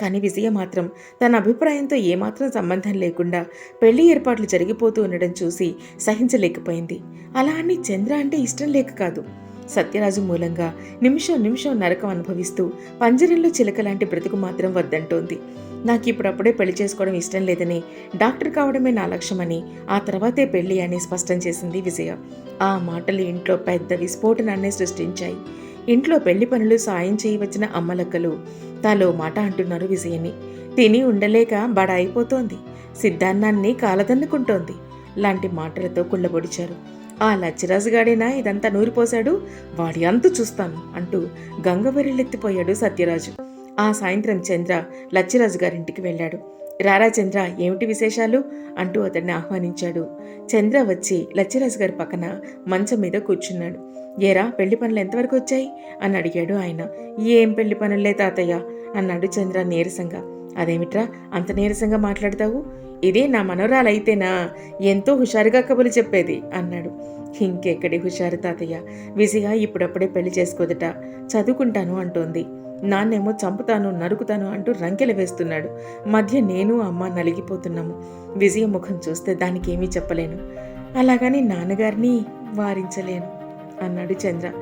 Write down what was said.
కానీ విజయ మాత్రం తన అభిప్రాయంతో ఏమాత్రం సంబంధం లేకుండా పెళ్ళి ఏర్పాట్లు జరిగిపోతూ ఉండడం చూసి సహించలేకపోయింది. అలా అని చంద్ర అంటే ఇష్టం లేక కాదు. సత్యరాజు మూలంగా నిమిషం నిమిషం నరకం అనుభవిస్తూ పంజరంలో చిలక లాంటి బ్రతుకు మాత్రం వద్దంటోంది. నాకు ఇప్పుడప్పుడే పెళ్ళి చేసుకోవడం ఇష్టం లేదని డాక్టర్ కావడమే నా లక్ష్యమని ఆ తర్వాతే పెళ్ళి అని స్పష్టం చేసింది విజయ. ఆ మాటలు ఇంట్లో పెద్ద విస్ఫోటనాన్నే సృష్టించాయి. ఇంట్లో పెళ్ళి పనులు సాయం చేయవచ్చిన అమ్మలక్కలు తాలో మాట అంటున్నారు విజయని. తిని ఉండలేక బడాయిపోతోంది సిద్ధాన్నాన్ని కాలదన్నుకుంటోంది. లాంటి మాటలతో కుళ్ళబొడిచారు. ఆ లచ్చిరాజుగాడేనా? ఇదంతా నూరిపోశాడు? వాడి అంతు చూస్తాను అంటూ గంగవరిలెత్తిపోయాడు సత్యరాజు. ఆ సాయంత్రం చంద్ర లచ్చిరాజు గారింటికి వెళ్ళాడు. రారా చంద్ర ఏమిటి విశేషాలు? అంటూ అతన్ని ఆహ్వానించాడు. చంద్ర వచ్చి లచ్చిరాజు గారి పక్కన మంచం మీద కూర్చున్నాడు. ఏరా పెళ్ళి పనులు ఎంతవరకు వచ్చాయి? అని అడిగాడు ఆయన. ఏం పెళ్ళి పనులే తాతయ్య? అన్నాడు చంద్ర నీరసంగా. అదేమిట్రా అంత నీరసంగా మాట్లాడతావు? ఇదే నా మనోరాలైతేనా? ఎంతో హుషారుగా కబులు చెప్పేది అన్నాడు. ఇంకెక్కడి హుషారు తాతయ్య? విజయ ఇప్పుడప్పుడే పెళ్ళి చేసుకోదట. చదువుకుంటాను అంటోంది. నాన్నేమో చంపుతాను నరుకుతాను అంటూ రంకెలు వేస్తున్నాడు. మధ్య నేను అమ్మ నలిగిపోతున్నాము. విజయ ముఖం చూస్తే దానికి ఏమీ చెప్పలేను. అలాగని నాన్నగారిని వారించలేను అన్నాడు చంద్ర.